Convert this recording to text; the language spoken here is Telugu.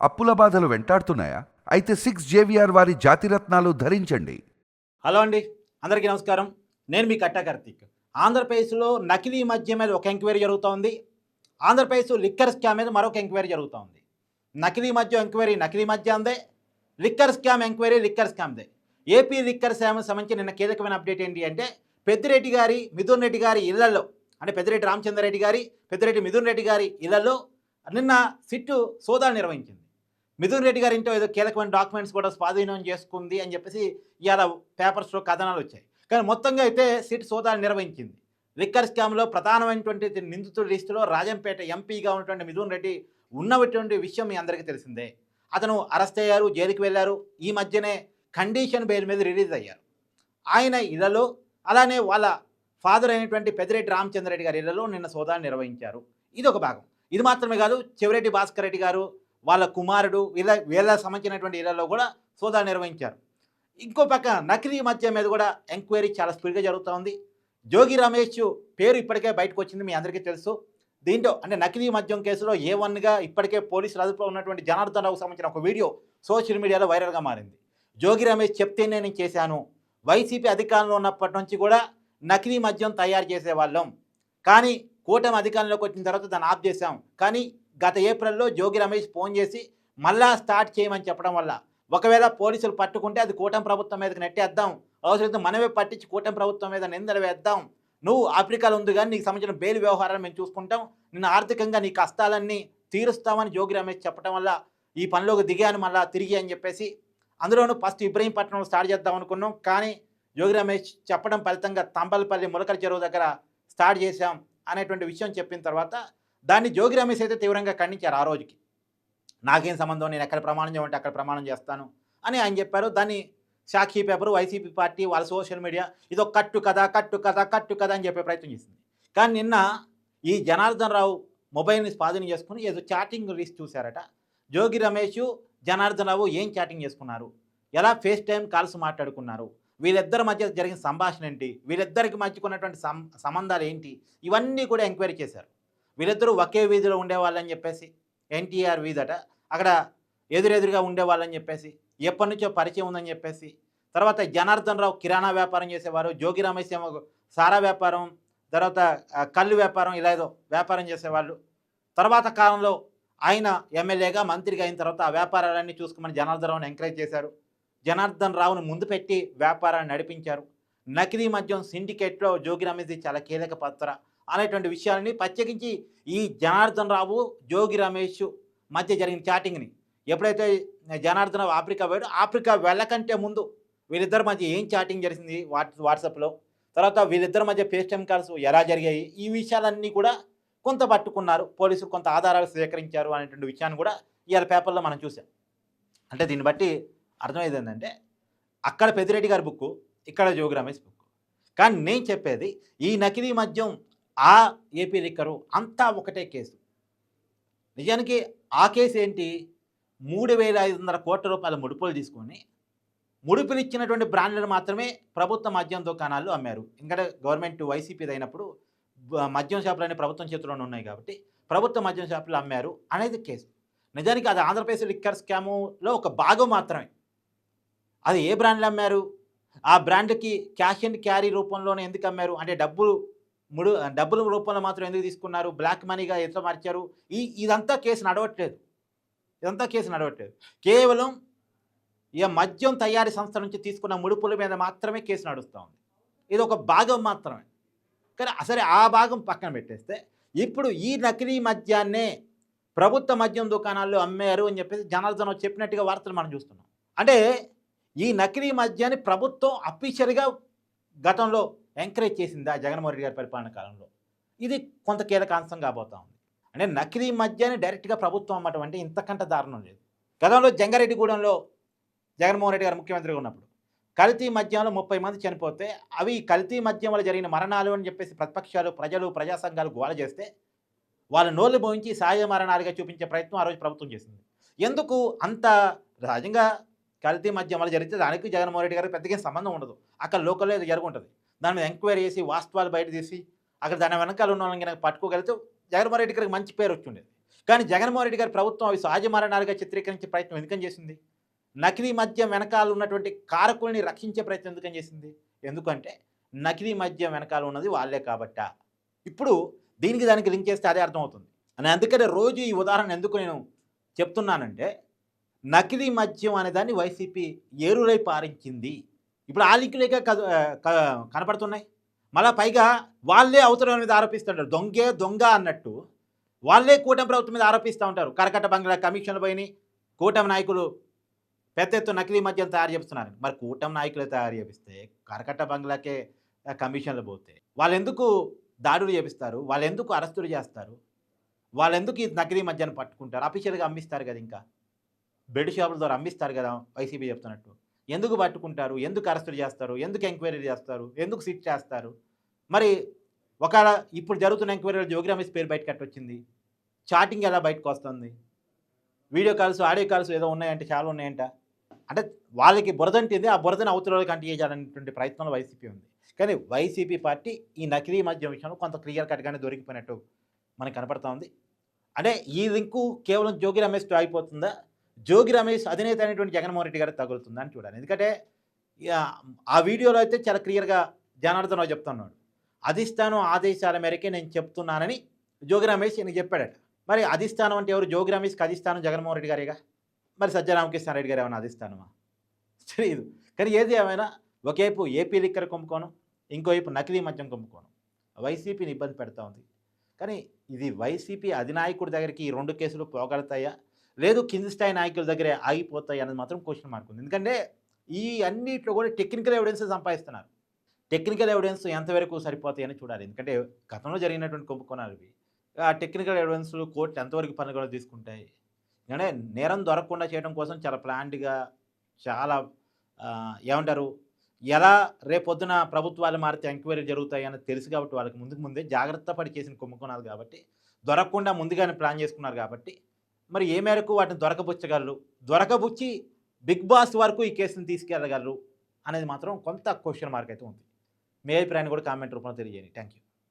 అప్పుల బాధలు వెంటాడుతున్నాయా? అయితే సిక్స్ జేవిఆర్ వారి జాతిరత్నాలు ధరించండి. హలో అండి. అందరికీ నమస్కారం. నేను మీ కట్టా కార్తీక్. ఆంధ్రప్రదేశ్లో నకిలీ మద్యం మీద ఒక ఎంక్వైరీ జరుగుతోంది. ఆంధ్రప్రదేశ్ లిక్కర్ స్కామ్ మీద మరొక ఎంక్వైరీ జరుగుతోంది. నకిలీ మద్యం ఎంక్వైరీ నకిలీ మద్యందే లిక్కర్ స్కామ్ ఎంక్వైరీ లిక్కర్ స్కామ్దే. ఏపీ లిక్కర్ స్కామ్ సంబంధించి నిన్న కీలకమైన అప్డేట్ ఏంటి అంటే పెద్దిరెడ్డి గారి మిథున్ రెడ్డి గారి ఇళ్ళలో అంటే పెద్దిరెడ్డి రామచంద్రరెడ్డి గారి పెద్దిరెడ్డి మిథున్ రెడ్డి గారి ఇళ్ళలో నిన్న సిట్టు సోదాలు నిర్వహించింది. మిథున్ రెడ్డి గారి ఇంట్లో ఏదో కీలకమైన డాక్యుమెంట్స్ కూడా స్వాధీనం చేసుకుంది అని చెప్పేసి ఇవాళ పేపర్స్లో కథనాలు వచ్చాయి. కానీ మొత్తంగా అయితే సిట్ సోదాలు నిర్వహించింది. లిక్కర్ స్కామ్లో ప్రధానమైనటువంటి నిందితుల లిస్టులో రాజంపేట ఎంపీగా ఉన్నటువంటి మిథున్ రెడ్డి ఉన్నటువంటి విషయం మీ అందరికీ తెలిసిందే. అతను అరెస్ట్ అయ్యారు జైలుకి వెళ్ళారు ఈ మధ్యనే కండిషన్ బెయిల్ మీద రిలీజ్ అయ్యారు. ఆయన ఇళ్ళలో అలానే వాళ్ళ ఫాదర్ అయినటువంటి పెద్దిరెడ్డి రామచంద్రరెడ్డి గారి ఇళ్ళలో నిన్న సోదాలు నిర్వహించారు. ఇది ఒక భాగం. ఇది మాత్రమే కాదు చెవిరెడ్డి భాస్కర్ రెడ్డి గారు వాళ్ళ కుమారుడు వీళ్ళ వీళ్ళ సంబంధించినటువంటి ఇళ్ళలో కూడా సోదాలు నిర్వహించారు. ఇంకో పక్క నకిలీ మద్యం మీద కూడా ఎంక్వైరీ చాలా స్పీడ్గా జరుగుతూ ఉంది. జోగి రమేష్ పేరు ఇప్పటికే బయటకు వచ్చింది మీ అందరికీ తెలుసు. దీంట్లో అంటే నకిలీ మద్యం కేసులో ఏ వన్గా ఇప్పటికే పోలీసులు అదుపులో ఉన్నటువంటి జనార్దన్ రావుకు సంబంధించిన ఒక వీడియో సోషల్ మీడియాలో వైరల్గా మారింది. జోగి రమేష్ చెప్తేనే నేను చేశాను. వైసీపీ అధికారంలో ఉన్నప్పటి నుంచి కూడా నకిలీ మద్యం తయారు చేసేవాళ్ళం. కానీ కూటమి అధికారంలోకి వచ్చిన తర్వాత దాన్ని ఆఫ్ చేశాం. కానీ గత ఏప్రిల్లో జోగి రమేష్ ఫోన్ చేసి మళ్ళా స్టార్ట్ చేయమని చెప్పడం వల్ల. ఒకవేళ పోలీసులు పట్టుకుంటే అది కూటమి ప్రభుత్వం మీదకి నెట్టేద్దాం. అవసరమైతే మనమే పట్టించి కూటమి ప్రభుత్వం మీద నిందలు వేద్దాం. నువ్వు ఆఫ్రికాలో ఉంది కానీ నీకు సంబంధించిన బెయిల్ వ్యవహారాలు మేము చూసుకుంటాం. నిన్ను ఆర్థికంగా నీ కష్టాలన్నీ తీరుస్తామని జోగి రమేష్ చెప్పడం వల్ల ఈ పనిలోకి దిగాను మళ్ళా తిరిగి అని చెప్పేసి. అందులోనూ ఫస్ట్ ఇబ్రహీంపట్నంలో స్టార్ట్ చేద్దాం అనుకున్నాం. కానీ జోగి రమేష్ చెప్పడం ఫలితంగా తంబలపల్లి ములకల చెరువు దగ్గర స్టార్ట్ చేశాం అనేటువంటి విషయం చెప్పిన తర్వాత దాన్ని జోగి రమేష్ అయితే తీవ్రంగా ఖండించారు ఆ రోజుకి. నాకేం సంబంధం? నేను ఎక్కడ ప్రమాణం చేయమంటే అక్కడ ప్రమాణం చేస్తాను అని ఆయన చెప్పారు. దాన్ని సాక్షి పేపర్ వైసీపీ పార్టీ వాళ్ళ సోషల్ మీడియా ఇదో కట్టు కథ కట్టు కథ కట్టు కథ అని చెప్పే ప్రయత్నం చేసింది. కానీ నిన్న ఈ జనార్దన్ రావు మొబైల్ని స్వాధీనం చేసుకుని ఏదో చాటింగ్ లిస్ట్ చూశారట. జోగి రమేష్ జనార్దన్ రావు ఏం చాటింగ్ చేసుకున్నారు? ఎలా ఫేస్ టైం కాల్స్ మాట్లాడుకున్నారు? వీళ్ళిద్దరి మధ్య జరిగిన సంభాషణ ఏంటి? వీళ్ళిద్దరికి మధ్యకున్నటువంటి సం సంబంధాలు ఏంటి? ఇవన్నీ కూడా ఎంక్వైరీ చేశారు. వీళ్ళిద్దరూ ఒకే వీధిలో ఉండేవాళ్ళని చెప్పేసి ఎన్టీఆర్ వీధట అక్కడ ఎదురెదురుగా ఉండేవాళ్ళని చెప్పేసి ఎప్పటి నుంచో పరిచయం ఉందని చెప్పేసి తర్వాత జనార్దన్ రావు కిరాణా వ్యాపారం చేసేవారు జోగి రమేష్ ఏమో సారా వ్యాపారం తర్వాత కళ్ళు వ్యాపారం ఇలా ఏదో వ్యాపారం చేసేవాళ్ళు. తర్వాత కాలంలో ఆయన ఎమ్మెల్యేగా మంత్రిగా అయిన తర్వాత ఆ వ్యాపారాలన్నీ చూసుకోమని జనార్దన్ రావుని ఎంకరేజ్ చేశారు. జనార్దన్ రావును ముందు పెట్టి వ్యాపారాన్ని నడిపించారు. నకిలీ మద్యం సిండికేట్లో జోగి రమేష్ చాలా కీలక పాత్ర. అనేటువంటి విషయాలని ప్రత్యేకించి ఈ జనార్దన్ రావు జోగి రమేష్ మధ్య జరిగిన చాటింగ్ని. ఎప్పుడైతే జనార్దన్ రావు ఆఫ్రికా పోయాడు ఆఫ్రికా వెళ్ళకంటే ముందు వీళ్ళిద్దరి మధ్య ఏం చాటింగ్ జరిగింది వాట్ వాట్సాప్లో? తర్వాత వీళ్ళిద్దరి మధ్య ఫేస్ టైం కాల్స్ ఎలా జరిగాయి? ఈ విషయాలన్నీ కూడా కొంత పట్టుకున్నారు. పోలీసులు కొంత ఆధారాలు సేకరించారు అనేటువంటి విషయాన్ని కూడా ఇవాళ పేపర్లో మనం చూసాం. అంటే దీన్ని బట్టి అర్థమయ్యేది ఏంటంటే అక్కడ పెద్దిరెడ్డి గారి బుక్ ఇక్కడ జోగి రమేష్ బుక్ కానీ నేను చెప్పేది ఈ నకిలీ మద్యం ఆ ఏపీ లిక్కరు అంతా ఒకటే కేసు. నిజానికి ఆ కేసు ఏంటి? మూడు వేల ఐదు వందల కోట్ల రూపాయల ముడుపులు తీసుకొని ముడుపులు ఇచ్చినటువంటి బ్రాండ్లను మాత్రమే ప్రభుత్వ మద్యం దుకాణాలు అమ్మారు. ఎందుకంటే గవర్నమెంట్ వైసీపీది అయినప్పుడు మద్యం షాపులు అనే ప్రభుత్వం చేతిలోనే ఉన్నాయి కాబట్టి ప్రభుత్వ మద్యం షాపులు అమ్మారు అనేది కేసు. నిజానికి అది ఆంధ్రప్రదేశ్ లిక్కర్ స్కాములో ఒక భాగం మాత్రమే. అది ఏ బ్రాండ్లు అమ్మారు? ఆ బ్రాండ్కి క్యాష్ అండ్ క్యారీ రూపంలోనే ఎందుకు అమ్మారు? అంటే డబ్బులు ముడు డబ్బుల రూపంలో మాత్రం ఎందుకు తీసుకున్నారు? బ్లాక్ మనీగా ఎంత మార్చారు? ఈ ఇదంతా కేసు నడవట్లేదు. ఇదంతా కేసు నడవట్లేదు. కేవలం ఇక మద్యం తయారీ సంస్థ నుంచి తీసుకున్న ముడుపుల మీద మాత్రమే కేసు నడుస్తూ ఉంది. ఇది ఒక భాగం మాత్రమే. కానీ అసలు ఆ భాగం పక్కన పెట్టేస్తే ఇప్పుడు ఈ నకిలీ మద్యాన్నే ప్రభుత్వ మద్యం దుకాణాల్లో అమ్మారు అని చెప్పేసి జనార్దన్ చెప్పినట్టుగా వార్తలు మనం చూస్తున్నాం. అంటే ఈ నకిలీ మద్యాన్ని ప్రభుత్వం అఫీషియల్గా గతంలో ఎంకరేజ్ చేసింది ఆ జగన్మోహన్ రెడ్డి గారి పరిపాలన కాలంలో? ఇది కొంత కీలక అంశం కాబోతా ఉంది. అంటే నకిలీ మధ్యనే డైరెక్ట్గా ప్రభుత్వం అమ్మటం అంటే ఇంతకంటే దారుణం లేదు. గతంలో జంగారెడ్డిగూడెంలో జగన్మోహన్ రెడ్డి గారు ముఖ్యమంత్రిగా ఉన్నప్పుడు కల్తీ మద్యంలో ముప్పై మంది చనిపోతే అవి కల్తీ మద్యం వల్ల జరిగిన మరణాలు అని చెప్పేసి ప్రతిపక్షాలు ప్రజలు ప్రజా సంఘాలు గోల చేస్తే వాళ్ళ నోళ్ళు భోంచి సహజ మరణాలుగా చూపించే ప్రయత్నం ఆ రోజు ప్రభుత్వం చేసింది. ఎందుకు? అంత సహజంగా కల్తీ మద్యం వల్ల జరిగితే దానికి జగన్మోహన్ రెడ్డి గారికి పెద్దగా సంబంధం ఉండదు. అక్కడ లోకల్లో ఏదో జరుగుంటుంది. దాని మీద ఎంక్వైరీ చేసి వాస్తవాలు బయట తీసి అక్కడ దాని వెనకాల ఉన్న వాళ్ళని కనుక పట్టుకోగలిగితే జగన్మోహన్ రెడ్డి గారికి మంచి పేరు వచ్చి ఉండేది కానీ జగన్మోహన్ రెడ్డి గారి ప్రభుత్వం అవి సహజ మరణాలుగా చిత్రీకరించే ప్రయత్నం ఎందుకని చేసింది? నకిలీ మద్యం వెనకాల ఉన్నటువంటి కారకుల్ని రక్షించే ప్రయత్నం ఎందుకని చేసింది? ఎందుకంటే నకిలీ మద్యం వెనకాల ఉన్నది వాళ్ళే కాబట్ట. ఇప్పుడు దీనికి దానికి లింక్ చేస్తే అదే అర్థమవుతుంది. అని అందుకనే రోజు ఈ ఉదాహరణ ఎందుకు నేను చెప్తున్నానంటే నకిలీ మద్యం అనే దాన్ని వైసీపీ ఏరులై పారించింది. ఇప్పుడు ఆ లింకులేక క- కనపడుతున్నాయి. మళ్ళీ పైగా వాళ్ళే అవతరం మీద ఆరోపిస్తుంటారు. దొంగే దొంగ అన్నట్టు వాళ్ళే కూటమి ప్రభుత్వం మీద ఆరోపిస్తూ ఉంటారు. కరకట్ట బంగ్లా కమిషన్లు పోయినాయి. కూటమి నాయకులు పెద్ద ఎత్తు నకిలీ మద్యం తయారు చేస్తున్నారు మరి కూటమి నాయకులు తయారు చేపిస్తే కరకట్ట బంగ్లాకే కమిషన్లు పోతే వాళ్ళు ఎందుకు దాడులు చేపిస్తారు? వాళ్ళు ఎందుకు అరెస్టులు చేస్తారు? వాళ్ళు ఎందుకు ఈ నకిలీ మద్యాన్ని పట్టుకుంటారు? అఫీషియల్గా అమ్మిస్తారు కదా ఇంకా. బెడ్ షాపుల ద్వారా అమ్మిస్తారు కదా వైసీపీ చెప్తున్నట్టు. ఎందుకు పట్టుకుంటారు? ఎందుకు అరెస్టులు చేస్తారు? ఎందుకు ఎంక్వైరీ చేస్తారు? ఎందుకు సిట్ చేస్తారు? మరి ఒకవేళ ఇప్పుడు జరుగుతున్న ఎంక్వైరీలో జోగి రమేష్ పేరు బయటకు కట్టొచ్చింది చాటింగ్ ఎలా బయటకు వస్తుంది? వీడియో కాల్స్ ఆడియో కాల్స్ ఏదో ఉన్నాయంటే చాలా ఉన్నాయంట. అంటే వాళ్ళకి బురద అంటింది. ఆ బురదని అవతలకి అంటి చేయాలనేటువంటి ప్రయత్నంలో వైసీపీ ఉంది. కానీ వైసీపీ పార్టీ ఈ నకిలీ మద్యం విషయంలో కొంత క్లియర్ కట్గానే దొరికిపోయినట్టు మనకు కనపడతా ఉంది. అంటే ఈ లింకు కేవలం జోగి రమేష్తో ఆగిపోతుందా జోగి రమేష్ అధినేత అయినటువంటి జగన్మోహన్ రెడ్డి గారికి తగులుతుందని చూడాలి. ఎందుకంటే ఇక ఆ వీడియోలో అయితే చాలా క్లియర్గా జనార్దన్ రావు చెప్తున్నాడు. అధిష్టానం ఆదేశాల మేరకే నేను చెప్తున్నానని జోగి రమేష్ ఈయన చెప్పాడట. మరి అధిష్టానం అంటే ఎవరు? జోగి రమేష్కి అధిష్టానం జగన్మోహన్ రెడ్డి గారేగా? మరి సజ్జరామకృష్ణారెడ్డి గారు ఏమైనా అధిష్టానమా? తెలియదు కానీ ఏది ఏమైనా ఒకవైపు ఏపీ లిక్కర్ కుంభకోణం ఇంకోవైపు నకిలీ మద్యం కుంభకోణం. వైసీపీని ఇబ్బంది పెడతా ఉంది. కానీ ఇది వైసీపీ అధినాయకుడి దగ్గరికి ఈ రెండు కేసులు పోగలుగుతాయా లేదు కింది స్థాయి నాయకుల దగ్గరే ఆగిపోతాయి అనేది మాత్రం క్వశ్చన్ మార్క్ ఉంది. ఎందుకంటే ఈ అన్నిట్లో కూడా టెక్నికల్ ఎవిడెన్స్ సంపాదిస్తున్నారు. టెక్నికల్ ఎవిడెన్స్ ఎంతవరకు సరిపోతాయి అని చూడాలి. ఎందుకంటే గతంలో జరిగినటువంటి కుంభకోణాలు ఇవి. ఆ టెక్నికల్ ఎవిడెన్స్లు కోర్టు ఎంతవరకు పని కూడా తీసుకుంటాయి. ఎందుకంటే నేరం దొరకకుండా చేయడం కోసం చాలా ప్లాంట్గా చాలా ఏమంటారు? ఎలా రేపొద్దున ప్రభుత్వాలు మారితే ఎంక్వైరీ జరుగుతాయి అని తెలుసు కాబట్టి వాళ్ళకి ముందుకు ముందే జాగ్రత్త పడి చేసిన కుంభకోణాలు కాబట్టి దొరకకుండా ముందుగానే ప్లాన్ చేసుకున్నారు కాబట్టి మరి ఏ మేరకు వాటిని దొరకబుచ్చగలరు? దొరకబుచ్చి బిగ్ బాస్ వరకు ఈ కేసుని తీసుకెళ్ళగలరు? అనేది మాత్రం కొంత క్వశ్చన్ మార్క్ అయితే ఉంది. మీ అభిప్రాయాన్ని కూడా కామెంట్ రూపంలో తెలియజేయండి. Thank you